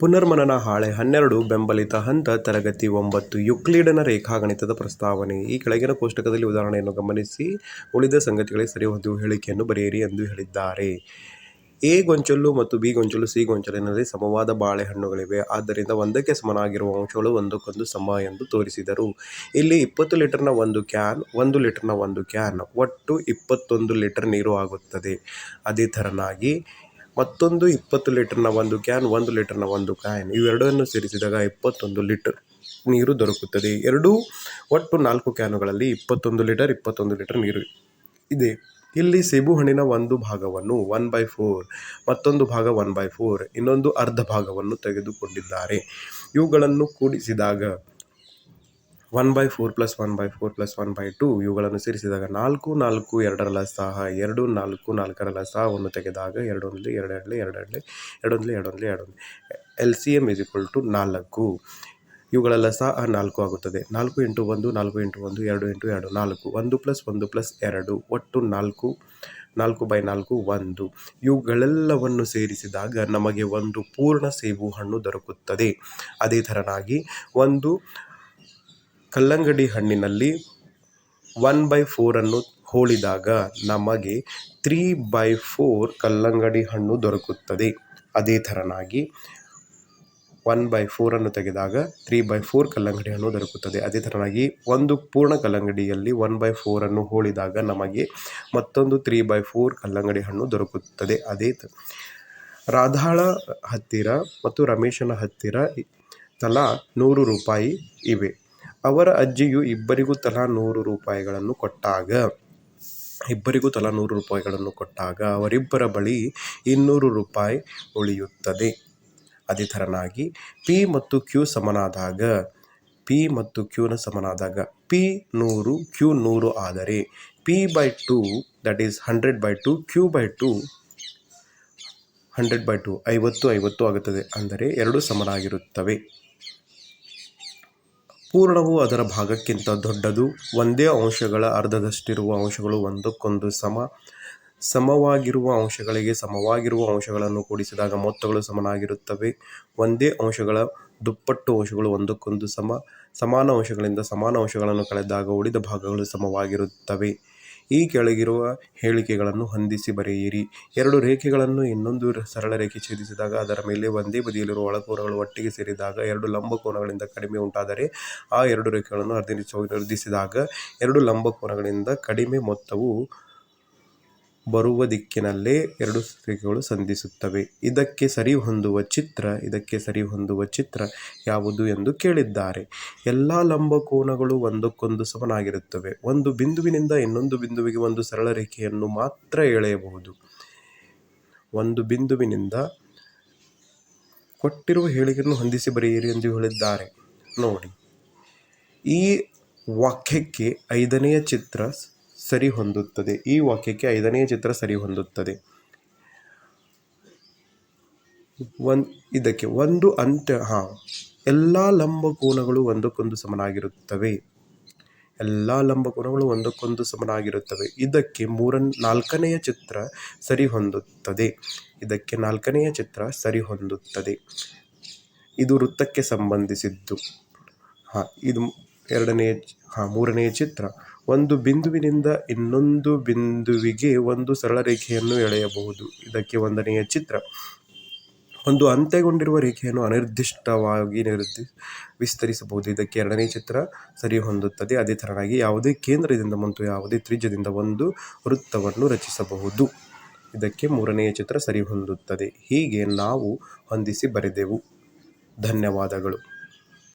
ಪುನರ್ಮನನ ಹಾಳೆ ಹನ್ನೆರಡು, ಬೆಂಬಲಿತ ಹಂತ, ತರಗತಿ ಒಂಬತ್ತು, ಯುಕ್ಲಿಡನ ರೇಖಾಗಣಿತದ ಪ್ರಸ್ತಾವನೆ. ಈ ಕೆಳಗಿನ ಕೋಷ್ಟಕದಲ್ಲಿ ಉದಾಹರಣೆಯನ್ನು ಗಮನಿಸಿ. ಉಳಿದ ಸಂಗತಿಗಳಿಗೆ ಸರಿಹೊಂದುವ ಹೇಳಿಕೆಯನ್ನು ಬರೆಯಿರಿ ಎಂದು ಹೇಳಿದ್ದಾರೆ. ಎ ಗೊಂಚಲು ಮತ್ತು ಬಿ ಗೊಂಚಲು, ಸಿ ಗೊಂಚಲಿನಲ್ಲಿ ಸಮವಾದ ಬಾಳೆಹಣ್ಣುಗಳಿವೆ ಆದ್ದರಿಂದ ಒಂದಕ್ಕೆ ಸಮನಾಗಿರುವ ಅಂಶಗಳು ಒಂದಕ್ಕೊಂದು ಸಮ ಎಂದು ತೋರಿಸಿದರು. ಇಲ್ಲಿ ಇಪ್ಪತ್ತು ಲೀಟರ್ನ ಒಂದು ಕ್ಯಾನ್, ಒಂದು ಲೀಟರ್ನ ಒಂದು ಕ್ಯಾನ್. ಒಟ್ಟು ಇಪ್ಪತ್ತೊಂದು ಲೀಟರ್ ನೀರು ಆಗುತ್ತದೆ. ಅದೇ ಥರನಾಗಿ ಮತ್ತೊಂದು ಇಪ್ಪತ್ತು ಲೀಟರ್ನ ಒಂದು ಕ್ಯಾನ್ ಒಂದು ಲೀಟರ್ನ ಒಂದು ಕ್ಯಾನ್ ಇವೆರಡನ್ನು ಸೇರಿಸಿದಾಗ ಇಪ್ಪತ್ತೊಂದು ಲೀಟರ್ ನೀರು ದೊರಕುತ್ತದೆ. ಎರಡೂ ಒಟ್ಟು ನಾಲ್ಕು ಕ್ಯಾನುಗಳಲ್ಲಿ ಇಪ್ಪತ್ತೊಂದು ಲೀಟರ್ ಇಪ್ಪತ್ತೊಂದು ಲೀಟರ್ ನೀರು ಇದೆ. ಇಲ್ಲಿ ಸೇಬು ಹಣ್ಣಿನ ಒಂದು ಭಾಗವನ್ನು ಒನ್ ಬೈ ಫೋರ್ ಮತ್ತೊಂದು ಭಾಗ ಒನ್ ಬೈ ಫೋರ್ ಇನ್ನೊಂದು ಅರ್ಧ ಭಾಗವನ್ನು ತೆಗೆದುಕೊಂಡಿದ್ದಾರೆ. ಇವುಗಳನ್ನು ಕೂಡಿಸಿದಾಗ one by four plus one by four plus one by two ಇವುಗಳನ್ನು ಸೇರಿಸಿದಾಗ ನಾಲ್ಕು ನಾಲ್ಕು ಎರಡರಲ್ಲ ಸಹ, ಎರಡು ನಾಲ್ಕು ನಾಲ್ಕರ ಲಸಾಹವನ್ನು ತೆಗೆದಾಗ ಎರಡೊಂದಲಿ ಎರಡೆರಡಲಿ ಎರಡೆರಡಲಿ ಎರಡೊಂದಲಿ ಎರಡೊಂದಲಿ ಎರಡೊಂದು L C M is equal to ನಾಲ್ಕು. ಇವುಗಳೆಲ್ಲ ಸಹ ನಾಲ್ಕು ಆಗುತ್ತದೆ. ನಾಲ್ಕು ಇಂಟು ಒಂದು, ನಾಲ್ಕು ಇಂಟು ಒಂದು, ಎರಡು ಇಂಟು ಎರಡು, ನಾಲ್ಕು. ಒಂದು ಪ್ಲಸ್ ಒಂದು ಪ್ಲಸ್ ಎರಡು, ಒಟ್ಟು ನಾಲ್ಕು. ನಾಲ್ಕು ಬೈ ನಾಲ್ಕು, ಒಂದು. ಇವುಗಳೆಲ್ಲವನ್ನು ಸೇರಿಸಿದಾಗ ನಮಗೆ ಒಂದು ಪೂರ್ಣ ಸೇಬು ಹಣ್ಣು ದೊರಕುತ್ತದೆ. ಅದೇ ಥರನಾಗಿ ಒಂದು ಕಲ್ಲಂಗಡಿ ಹಣ್ಣಿನಲ್ಲಿ ಒನ್ ಬೈ ಫೋರನ್ನು ಹೋಳಿದಾಗ ನಮಗೆ ತ್ರೀ ಬೈ ಫೋರ್ ಕಲ್ಲಂಗಡಿ ಹಣ್ಣು ದೊರಕುತ್ತದೆ. ಅದೇ ಥರನಾಗಿ ಒನ್ ಬೈ ಫೋರನ್ನು ತೆಗೆದಾಗ ತ್ರೀ ಬೈ ಫೋರ್ ಕಲ್ಲಂಗಡಿ ಹಣ್ಣು ದೊರಕುತ್ತದೆ. ಅದೇ ಥರನಾಗಿ ಒಂದು ಪೂರ್ಣ ಕಲ್ಲಂಗಡಿಯಲ್ಲಿ ಒನ್ ಬೈ ಫೋರನ್ನು ಹೋಳಿದಾಗ ನಮಗೆ ಮತ್ತೊಂದು ತ್ರೀ ಬೈ ಫೋರ್ ಕಲ್ಲಂಗಡಿ ಹಣ್ಣು ದೊರಕುತ್ತದೆ. ಅದೇ ರಾಧಾಳ ಹತ್ತಿರ ಮತ್ತು ರಮೇಶನ ಹತ್ತಿರ ತಲಾ ನೂರು ರೂಪಾಯಿ ಇವೆ. ಅವರ ಅಜ್ಜಿಯು ಇಬ್ಬರಿಗೂ ತಲಾ ನೂರು ರೂಪಾಯಿಗಳನ್ನು ಕೊಟ್ಟಾಗ, ಇಬ್ಬರಿಗೂ ತಲಾ ನೂರು ರೂಪಾಯಿಗಳನ್ನು ಕೊಟ್ಟಾಗ ಅವರಿಬ್ಬರ ಬಳಿ ಇನ್ನೂರು ರೂಪಾಯಿ ಉಳಿಯುತ್ತದೆ. ಅದೇ ಥರನಾಗಿ ಪಿ ಮತ್ತು ಕ್ಯೂ ಸಮನಾದಾಗ, ಪಿ ಮತ್ತು ಕ್ಯೂನ ಸಮನಾದಾಗ, ಪಿ ನೂರು, ಕ್ಯೂ ನೂರು ಆದರೆ, P by two that is hundred by two, Q by two hundred by two, ಐವತ್ತು ಐವತ್ತು ಆಗುತ್ತದೆ. ಅಂದರೆ ಎರಡು ಸಮನಾಗಿರುತ್ತವೆ. ಪೂರ್ಣವು ಅದರ ಭಾಗಕ್ಕಿಂತ ದೊಡ್ಡದು. ಒಂದೇ ಅಂಶಗಳ ಅರ್ಧದಷ್ಟಿರುವ ಅಂಶಗಳು ಒಂದಕ್ಕೊಂದು ಸಮ, ಸಮವಾಗಿರುವ ಅಂಶಗಳಿಗೆ ಸಮವಾಗಿರುವ ಅಂಶಗಳನ್ನು ಕೂಡಿಸಿದಾಗ ಮೊತ್ತಗಳು ಸಮನಾಗಿರುತ್ತವೆ. ಒಂದೇ ಅಂಶಗಳ ದುಪ್ಪಟ್ಟು ಅಂಶಗಳು ಒಂದಕ್ಕೊಂದು ಸಮ, ಸಮಾನ ಅಂಶಗಳಿಂದ ಸಮಾನ ಅಂಶಗಳನ್ನು ಕಳೆದಾಗ ಉಳಿದ ಭಾಗಗಳು ಸಮವಾಗಿರುತ್ತವೆ. ಈ ಕೆಳಗಿರುವ ಹೇಳಿಕೆಗಳನ್ನು ಹೊಂದಿಸಿ ಬರೆಯಿರಿ. ಎರಡು ರೇಖೆಗಳನ್ನು ಇನ್ನೊಂದು ಸರಳ ರೇಖೆ ಛೇದಿಸಿದಾಗ ಅದರ ಮೇಲೆ ಒಂದೇ ಬದಿಯಲ್ಲಿರುವ ಒಳಕೋನಗಳು ಒಟ್ಟಿಗೆ ಸೇರಿದಾಗ ಎರಡು ಲಂಬ ಕೋನಗಳಿಂದ ಕಡಿಮೆ ಉಂಟಾದರೆ ಆ ಎರಡು ರೇಖೆಗಳನ್ನು ಅರ್ಧ ನಿರ್ದಿಸಿದಾಗ ಎರಡು ಲಂಬ ಕೋನಗಳಿಂದ ಕಡಿಮೆ ಮೊತ್ತವು ಬರುವ ದಿಕ್ಕಿನಲ್ಲೇ ಎರಡು ರೇಖೆಗಳು ಸಂಧಿಸುತ್ತವೆ. ಇದಕ್ಕೆ ಸರಿಹೊಂದುವ ಚಿತ್ರ, ಇದಕ್ಕೆ ಸರಿಹೊಂದುವ ಚಿತ್ರ ಯಾವುದು ಎಂದು ಕೇಳಿದ್ದಾರೆ. ಎಲ್ಲ ಲಂಬಕೋನಗಳು ಒಂದಕ್ಕೊಂದು ಸಮನಾಗಿರುತ್ತವೆ. ಒಂದು ಬಿಂದುವಿನಿಂದ ಇನ್ನೊಂದು ಬಿಂದುವಿಗೆ ಒಂದು ಸರಳ ರೇಖೆಯನ್ನು ಮಾತ್ರ ಎಳೆಯಬಹುದು. ಒಂದು ಬಿಂದುವಿನಿಂದ ಕೊಟ್ಟಿರುವ ಹೇಳಿಕೆಯನ್ನು ಹೊಂದಿಸಿ ಬರೆಯಿರಿ ಎಂದು ಹೇಳಿದ್ದಾರೆ. ನೋಡಿ. ಈ ವಾಕ್ಯಕ್ಕೆ ಐದನೆಯ ಚಿತ್ರ ಸರಿ ಹೊಂದುತ್ತದೆ ಈ ವಾಕ್ಯಕ್ಕೆ ಐದನೇ ಚಿತ್ರ ಸರಿ ಹೊಂದುತ್ತದೆ ಒನ್ ಇದಕ್ಕೆ ಒಂದು ಅಂತ್ಯ, ಹಾಂ, ಎಲ್ಲ ಲಂಬಕೋನಗಳು ಒಂದಕ್ಕೊಂದು ಸಮನಾಗಿರುತ್ತವೆ. ಎಲ್ಲ ಲಂಬಕೋನಗಳು ಒಂದಕ್ಕೊಂದು ಸಮನಾಗಿರುತ್ತವೆ. ಇದಕ್ಕೆ ಮೂರ ನಾಲ್ಕನೆಯ ಚಿತ್ರ ಸರಿ ಹೊಂದುತ್ತದೆ ಇದಕ್ಕೆ ನಾಲ್ಕನೆಯ ಚಿತ್ರ ಸರಿ ಹೊಂದುತ್ತದೆ ಇದು ವೃತ್ತಕ್ಕೆ ಸಂಬಂಧಿಸಿದ್ದು. ಹಾಂ, ಇದು ಎರಡನೆಯ ಹಾಂ ಮೂರನೆಯ ಚಿತ್ರ ಒಂದು ಬಿಂದುವಿನಿಂದ ಇನ್ನೊಂದು ಬಿಂದುವಿಗೆ ಒಂದು ಸರಳ ರೇಖೆಯನ್ನು ಎಳೆಯಬಹುದು. ಇದಕ್ಕೆ ಒಂದನೆಯ ಚಿತ್ರ. ಒಂದು ಅಂತ್ಯಗೊಂಡಿರುವ ರೇಖೆಯನ್ನು ಅನಿರ್ದಿಷ್ಟವಾಗಿ ನಿರ್ದಿ, ವಿಸ್ತರಿಸಬಹುದು. ಇದಕ್ಕೆ ಎರಡನೇ ಚಿತ್ರ ಸರಿ ಹೊಂದುತ್ತದೆ. ಅದೇ ಥರನಾಗಿ ಯಾವುದೇ ಕೇಂದ್ರದಿಂದ ಮತ್ತು ಯಾವುದೇ ತ್ರಿಜ್ಯದಿಂದ ಒಂದು ವೃತ್ತವನ್ನು ರಚಿಸಬಹುದು. ಇದಕ್ಕೆ ಮೂರನೆಯ ಚಿತ್ರ ಸರಿ ಹೊಂದುತ್ತದೆ. ಹೀಗೆ ನಾವು ಹೊಂದಿಸಿ ಬರೆದೆವು. ಧನ್ಯವಾದಗಳು.